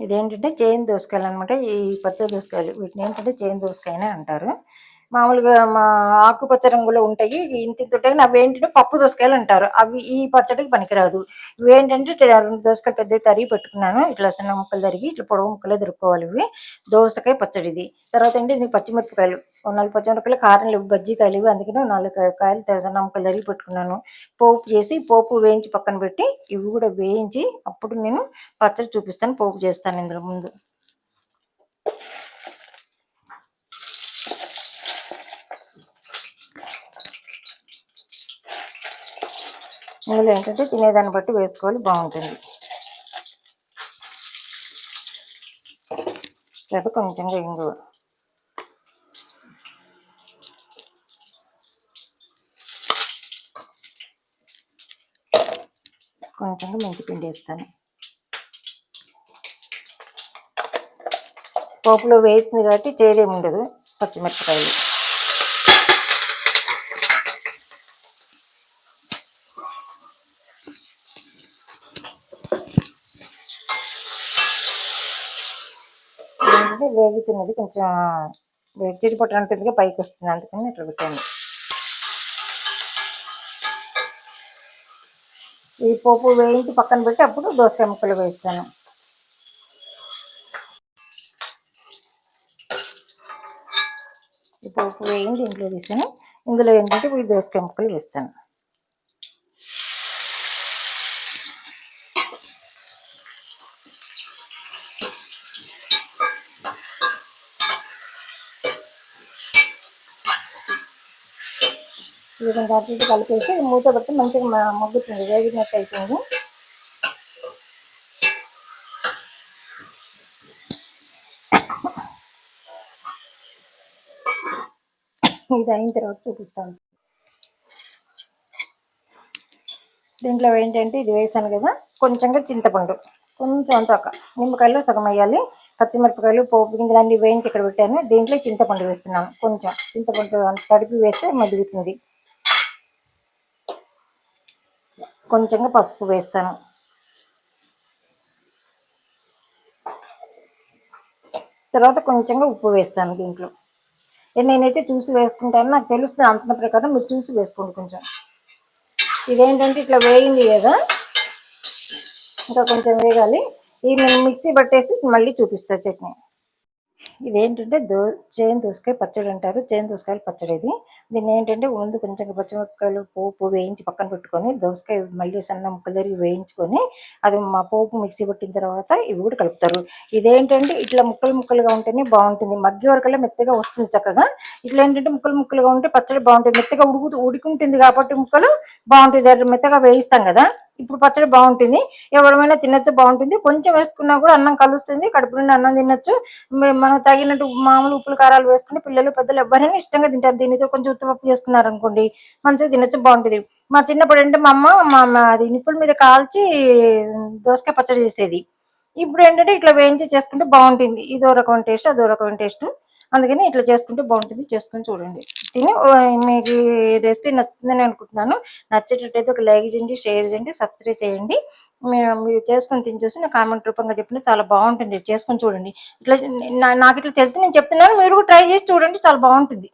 ఇదేంటంటే చేను దోసకాయలు అనమాట ఈ పచ్చ దోసకాయలు. వీటిని ఏంటంటే చేను దోసకాయనే అంటారు. మామూలుగా మా ఆకుపచ్చ రంగులో ఉంటాయి. ఇంత ఇంత ఉంటాయి. అవి ఏంటంటే పప్పు దోసకాయలు అంటారు. అవి ఈ పచ్చడికి పనికిరాదు. ఇవి ఏంటంటే రెండు దోసకాయలు పెద్ద తరిగి పెట్టుకున్నాను. ఇట్లా చిన్న ముక్కలు తరిగి ఇట్లా పొడవు ముక్కలే దొరుకుకోవాలి ఇవి. దోసకాయ పచ్చడి ఇది తర్వాత ఏంటి? ఇది పచ్చిమిరపకాయలు. నాలుగు పచ్చిమిరపకాయలు కారం లేవు బజ్జీకాయలు ఇవి. అందుకనే నాలుగు కాయలు తె- సన్న ముక్కలు తరిగి పెట్టుకున్నాను. పోపు చేసి పోపు వేయించి పక్కన పెట్టి ఇవి కూడా వేయించి అప్పుడు నేను పచ్చడి చూపిస్తాను. పోపు చేస్తాను ఇందులో ముందు. ఇందులో ఏంటంటే తినేదాన్ని బట్టి వేసుకోవాలి బాగుంటుంది. లేదా కొంచెంగా ఇంగువ కొంచెంగా మెంతి పిండి వేస్తాను. పోపులో వేస్తుంది కాబట్టి చేదేమి ఉండదు పచ్చిమిరపకాయలు. అంటే వేగుతున్నది కొంచెం వెజ్జిడి పొట్ట అంటుందిగా పైకి వస్తుంది. అందుకని ఇట్లా పెట్టాను. ఈ పోపు వేయించి పక్కన పెట్టి అప్పుడు దోసకాయ ముక్కలు వేస్తాను. ఈ పోపు వేయించి ఇంట్లో తీసాను ఇందులో ఏంటంటే ఈ దోసకాయ ముక్కలు వేస్తాను. ఈ విధంగా అటు ఇటు కలిపేసి మూత పెట్టి మంచిగా మగ్గుతుంది వేగినట్టు అయిపోయింది. ఇది అయిన తర్వాత చూపిస్తాను. దీంట్లో ఏంటంటే ఇది వేసాను కదా కొంచెంగా చింతపండు కొంచెం అంత ఒక నిమ్మకాయలు సగం వేయాలి పచ్చిమిరపకాయలు పోపు గింజలు అన్నీ వేయించి ఇక్కడ పెట్టాను. దీంట్లో చింతపండు వేస్తున్నాను కొంచెం చింతపండు తడిపి వేస్తే మరుగుతుంది కొంచెంగా పసుపు వేస్తాను. తర్వాత కొంచెంగా ఉప్పు వేస్తాను దీంట్లో. ఏ నేనైతే చూసి వేసుకుంటాను నాకు తెలుస్తుంది అంచనా ప్రకారం మీరు చూసి వేసుకోండి కొంచెం. ఇదేంటంటే ఇట్లా వేయింది కదా ఇంకా కొంచెం వేగాలి ఇది నేను మిక్సీ పట్టేసి మళ్ళీ చూపిస్తాను చట్నీ. ఇదేంటంటే దో చేను దోసకాయ పచ్చడి అంటారు. చేను దోసకాయలు పచ్చడి ఇది. దీన్ని ఏంటంటే ముందు కొంచెం పచ్చిమిరపకాయలు పోపు వేయించి పక్కన పెట్టుకొని దోసకాయ మళ్ళీ సన్న ముక్కలు వేయించుకొని అది మా పోపు మిక్సీ పట్టిన తర్వాత ఇవి కూడా కలుపుతారు. ఇదేంటంటే ఇట్లా ముక్కలు ముక్కలుగా ఉంటేనే బాగుంటుంది. మగ్గి వరకల్లా మెత్తగా వస్తుంది చక్కగా. ఇట్లా ఏంటంటే ముక్కలు ముక్కలుగా ఉంటే పచ్చడి బాగుంటుంది. మెత్తగా ఉడుకు ఉడికుంటుంది కాబట్టి ముక్కలు బాగుంటుంది మెత్తగా వేయిస్తాం కదా. ఇప్పుడు పచ్చడి బాగుంటుంది. ఎవరమైనా తినొచ్చు బాగుంటుంది. కొంచెం వేసుకున్నా కూడా అన్నం కలుస్తుంది. కడుపు నుండి అన్నం తినొచ్చు. మే- మనకు తగినట్టు మామూలు ఉప్పులు కారాలు వేసుకుని పిల్లలు పెద్దలు ఎవరైనా ఇష్టంగా తింటారు. దీనితో కొంచెం ఉత్తపప్పు చేసుకున్నారు అనుకోండి మంచిగా తినొచ్చు బాగుంటుంది. మా చిన్నప్పుడు అంటే మా అమ్మ మా మా అది నిప్పుల మీద కాల్చి దోసకాయ పచ్చడి చేసేది. ఇప్పుడు ఏంటంటే ఇట్లా వేయించి చేసుకుంటే బాగుంటుంది. ఇదో రకమైన టేస్ట్ అదో రకమైన టేస్ట్. అందుకని ఇట్లా చేసుకుంటే బాగుంటుంది. చేసుకొని చూడండి. తిని మీకు రెసిపీ నచ్చుతుందని అనుకుంటున్నాను. నచ్చేటట్టయితే ఒక లైక్ చేయండి షేర్ చేయండి సబ్స్క్రైబ్ చేయండి. మీరు చేసుకొని తిని చూసి నా కామెంట్ రూపంగా చెప్పిన చాలా బాగుంటుంది. చేసుకొని చూడండి. ఇట్లా నా- నాకు ఇట్లా తెలిసి నేను చెప్తున్నాను. మీరు కూడా ట్రై చేసి చూడండి. చాలా బాగుంటుంది.